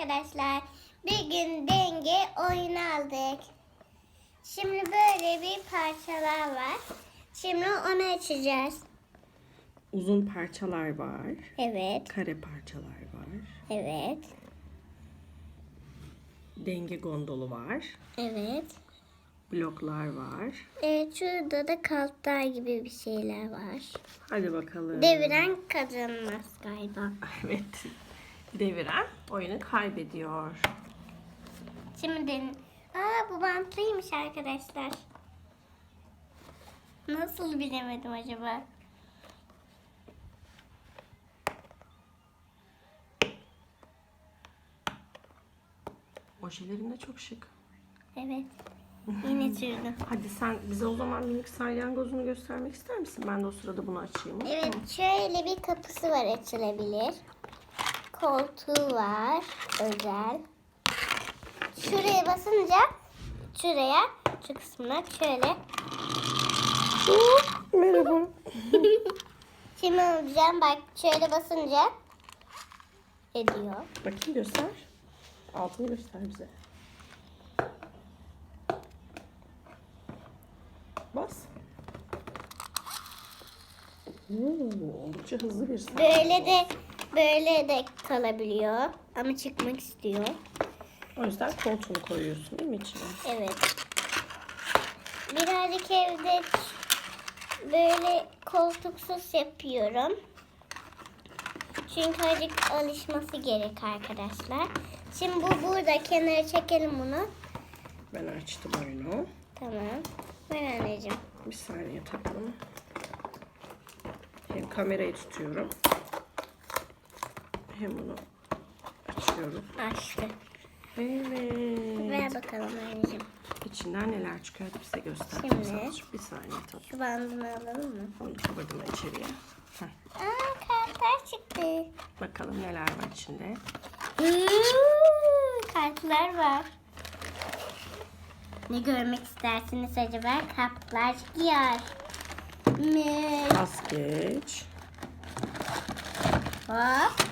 arkadaşlar. Bir gün denge oyunu aldık. Şimdi böyle bir parçalar var. Şimdi onu açacağız. Uzun parçalar var. Evet, Kare parçalar var. evet, Denge gondolu var. evet. Bloklar var. Evet, şurada da kalpler gibi bir şeyler var. Hadi bakalım. Deviren kazanmaz galiba. Evet. Deviren oyunu kaybediyor. Şimdi den- Aa bu bantlıymış arkadaşlar. Nasıl bilemedim acaba? Ojelerin de çok şık. Evet. Yine sürdüm. Hadi sen bize o zaman minik salyangozunu göstermek ister misin? Ben de o sırada bunu açayım. Evet şöyle bir kapısı var açılabilir. Koltuğu var özel. Şuraya basınca şuraya şu kısmına şöyle. Merhaba. Şimdi alacağım bak şöyle basınca ediyor. Bakayım göster. Altını göster bize. Bas. Oo, oldukça hızlı bir saat. Böyle de böyle de kalabiliyor ama çıkmak istiyor. O yüzden koltuğunu koyuyorsun değil mi içine? Evet. Birazcık evde böyle koltuksuz yapıyorum. Çünkü azıcık alışması gerek arkadaşlar. Şimdi bu burada kenara çekelim bunu. Ben açtım oyunu. Tamam. Ver anneciğim. Bir saniye tatlım. Hem kamerayı tutuyorum. Hem bunu açıyorum. Açtı. Evet. Ver bakalım anneciğim. İçinden neler çıkıyor hadi bize göster. Şimdi. Sadece Bir saniye tatlım. Şu bandını alalım mı? Onu kıvırdım içeriye. Heh. Aa kartlar çıktı. Bakalım neler var içinde. Uuu, kartlar var. Ne görmek istersiniz acaba? Kartlar çıkıyor. Geç. Hop.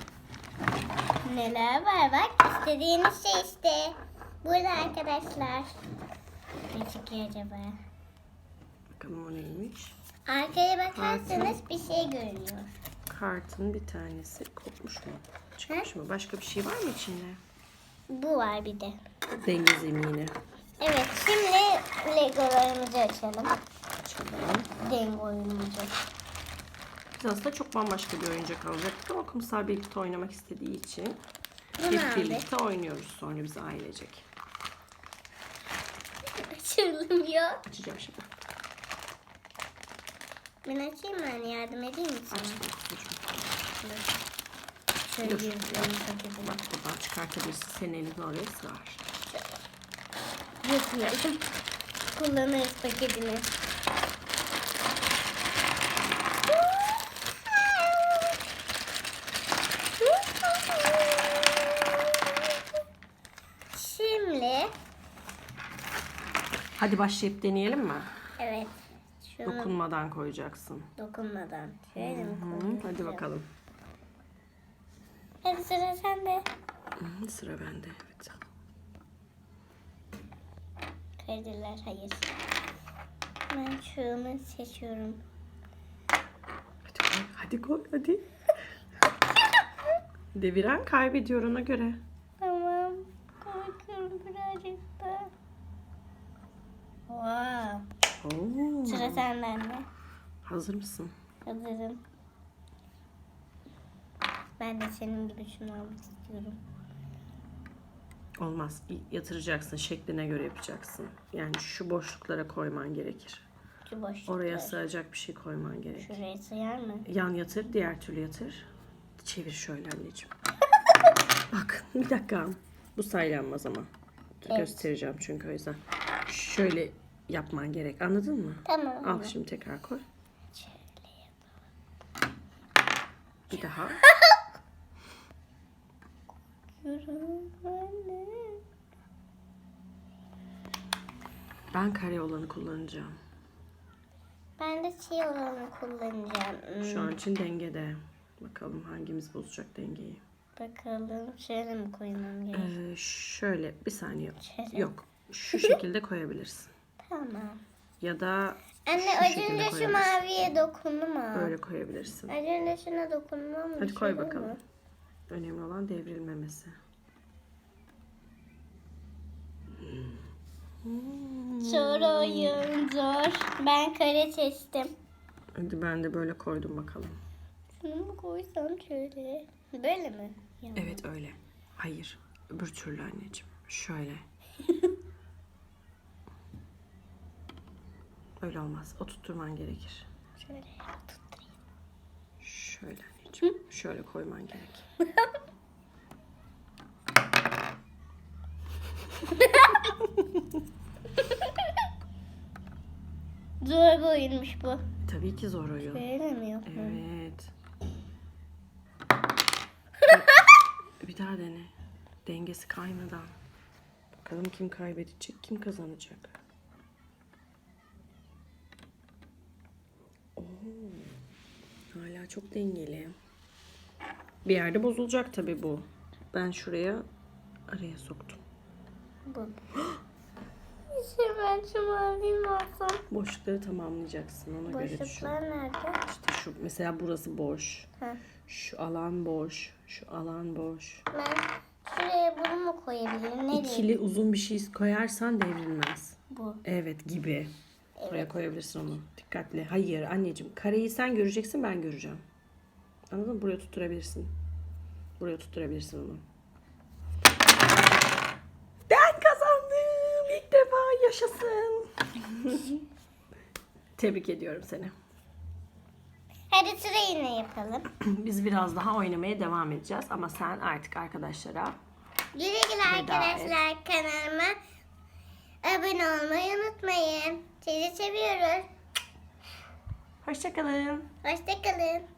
Neler var bak. istediğiniz şey işte. Burada arkadaşlar. Ne çıkıyor acaba? Bakalım o neymiş. Arkaya bakarsanız bir şey görünüyor. Kartın bir tanesi kopmuş mu? Çıkmış mı? Başka bir şey var mı içinde? Bu var bir de. Denge zemini. Evet şimdi legolarımızı açalım. Açalım. Denge oyunumuzu. Biz aslında çok bambaşka bir oyuncak alacaktık ama kumsal birlikte oynamak istediği için Bunu hep aldık. birlikte oynuyoruz sonra biz ailecek. Açılmıyor. Açacağım şimdi. Ben açayım mı anne yardım edeyim mi sana? Açtım. Şöyle Dur. bir. Bak buradan çıkartabilirsin. Senin elini oraya sığar. Yapıyorum. Kullanırız paketini. Şimdi Hadi başlayıp deneyelim mi? evet şunu Dokunmadan koyacaksın. dokunmadan şöyle mi Hı, koyayım? hadi bakalım. Hadi sıra sende. Hı, sıra bende. Evet. Kaydılar hayır. Ben şunu seçiyorum. Hadi koy. Hadi koy. Hadi. Deviren kaybediyor ona göre. Tamam. Korkuyorum birazcık da. Wow. Oo. Sıra sende anne. Hazır mısın? Hazırım. Ben de senin gibi şunu almak istiyorum. Olmaz. Yatıracaksın. Şekline göre yapacaksın. Yani şu boşluklara koyman gerekir. Şu boşluklar. Oraya sığacak bir şey koyman gerek. Şuraya sığar mı? Yan yatır, diğer türlü yatır. Çevir şöyle anneciğim. Bak bir dakika. Bu saylanmaz ama. Evet. Göstereceğim çünkü o yüzden. Şöyle yapman gerek. Anladın mı? Tamam. Al şimdi tekrar koy. Bir daha. Ben kare olanı kullanacağım. Ben de şey olanı kullanacağım. Hmm. Şu an için dengede. Bakalım hangimiz bozacak dengeyi. Bakalım şöyle mi koymam gerek? Ee, şöyle bir saniye. Şöyle. Yok. Şu şekilde koyabilirsin. Tamam. Ya da Anne az şekilde önce şu maviye dokundum ha. Böyle koyabilirsin. Az önce şuna dokundum. bir Hadi şey koy değil bakalım. mi? Önemli olan devrilmemesi. Zor oyun zor. Ben kare seçtim. Hadi ben de böyle koydum bakalım. Şunu mu koysam şöyle? Böyle mi? Ya. Evet öyle. Hayır. Öbür türlü anneciğim. Şöyle. Öyle olmaz. Oturtturman gerekir. Şöyle tutturayım. Şöyle anneciğim. Şöyle koyman gerek. Zor bir oyunmuş bu. Tabii ki zor oyun. Böyle mi? Evet. Bir daha dene. Dengesi kaymadan. Bakalım kim kaybedecek, kim kazanacak. Oo. Hala çok dengeli. Bir yerde bozulacak tabii bu. Ben şuraya araya soktum. Bu. İşte ben şu maviyi alsam? Boşlukları tamamlayacaksın ona göre düşün. Boşluklar nerede? İşte şu mesela burası boş. Ha. Şu alan boş. Şu alan boş. Ben şuraya bunu mu koyabilirim? Nereye? İkili uzun bir şey koyarsan devrilmez. Bu. Evet gibi. Oraya koyabilirsin onu. Dikkatli. Hayır anneciğim. Kareyi sen göreceksin ben göreceğim. Anladın mı? Buraya tutturabilirsin. Buraya tutturabilirsin onu. Ben kazandım. İlk defa yaşasın. Tebrik ediyorum seni. Hadi sıra yine yapalım. Biz biraz daha oynamaya devam edeceğiz ama sen artık arkadaşlara Güle güle arkadaşlar kanalıma abone olmayı unutmayın. Sizi seviyoruz. hoşçakalın. Hoşçakalın.